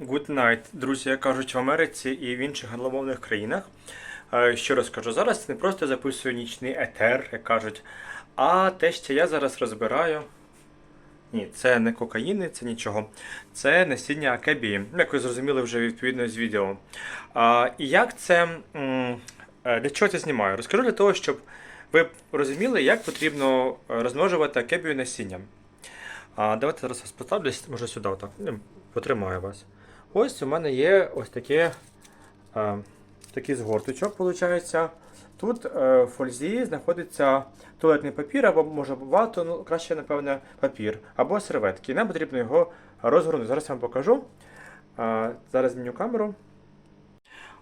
Good night, друзі, як кажуть в Америці і в інших англомовних країнах. Е, Ще раз кажу, зараз не просто записую нічний етер, як кажуть, а те, що я зараз розбираю. Ні, це не кокаїни, це нічого. Це насіння акебії, як ви зрозуміли вже відповідно з відео. А, і як це. е, Для чого це знімаю? Розкажу для того, щоб ви розуміли, як потрібно е, розмножувати акебію насінням. А, давайте зараз поставлюсь, може сюди, отак. ну, Потримаю вас. Ось у мене є ось таке, е, такий згорточок, виходить. Тут е, в фользі знаходиться туалетний папір, або може вату, ну краще, напевне, папір, або серветки. Нам потрібно його розгорнути. Зараз я вам покажу. Е, зараз зміню камеру.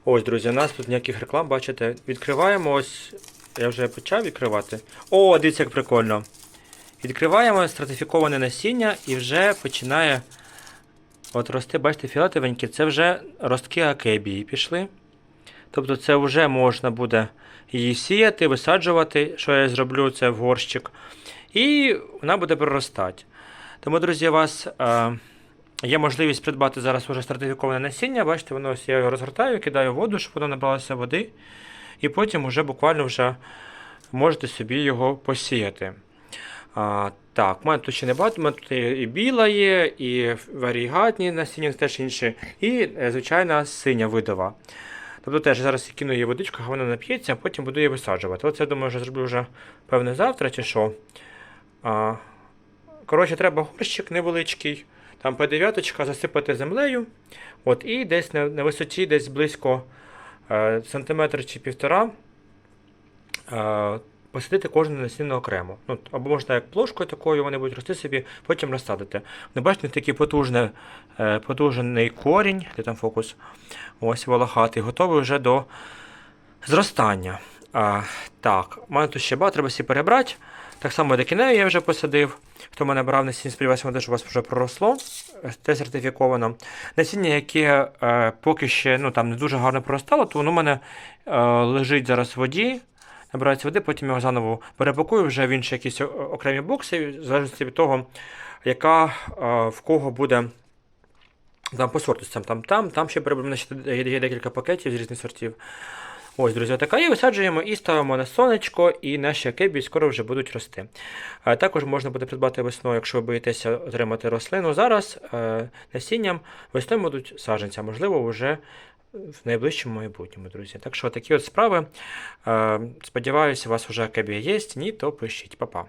Ось, друзі, у нас тут ніяких реклам, бачите. Відкриваємо ось. Я вже почав відкривати. О, дивіться, як прикольно. Відкриваємо стратифіковане насіння і вже починає от рости, бачите, фіолетовенькі, це вже ростки акебії пішли. Тобто це вже можна буде її сіяти, висаджувати, що я зроблю, це в горщик. І вона буде проростати. Тому, друзі, у вас е, є можливість придбати зараз вже стратифіковане насіння. Бачите, воно ось я його розгортаю, кидаю воду, щоб воно набралося води. І потім вже буквально вже можете собі його посіяти. Так, у мене тут ще не багато, у мене тут і біла є, і варігатні насіння теж інші, і е, звичайна синя видова. Тобто теж зараз я кину її водичку, а вона нап'ється, а потім буду її висаджувати. Оце, я думаю, вже зроблю вже певне завтра чи що. А, коротше, треба горщик невеличкий, там П9 засипати землею. От, і десь на, на висоті, десь близько е, сантиметр чи півтора. Е, посадити кожну насіння окремо. Ну, або можна як плошкою такою, вони будуть рости собі, потім розсадити. Не бачите, такий потужний, е, потужний корінь, де там фокус, ось волохатий, готовий вже до зростання. А, так, у мене тут ще треба всі перебрати. Так само декінею я вже посадив. Хто мене брав насіння, сподіваюся, воно теж у вас вже проросло. Е, Те сертифіковано. Насіння, яке е, поки ще ну, там, не дуже гарно проростало, то воно у мене е, лежить зараз в воді набирається води, потім його заново перепакую вже в інші якісь окремі бокси, в залежності від того, яка е, в кого буде там по сортностям. Там, там, там ще перебрано, є, декілька пакетів з різних сортів. Ось, друзі, така і висаджуємо і ставимо на сонечко, і наші акебі скоро вже будуть рости. Е, Також можна буде придбати весною, якщо ви боїтеся отримати рослину. Зараз е, насінням весною будуть саджанця, можливо, вже в найближчому майбутньому, друзі. Так що такі от справи. Е, Сподіваюся, у вас вже акебія є. Ні, то пишіть, Па-па.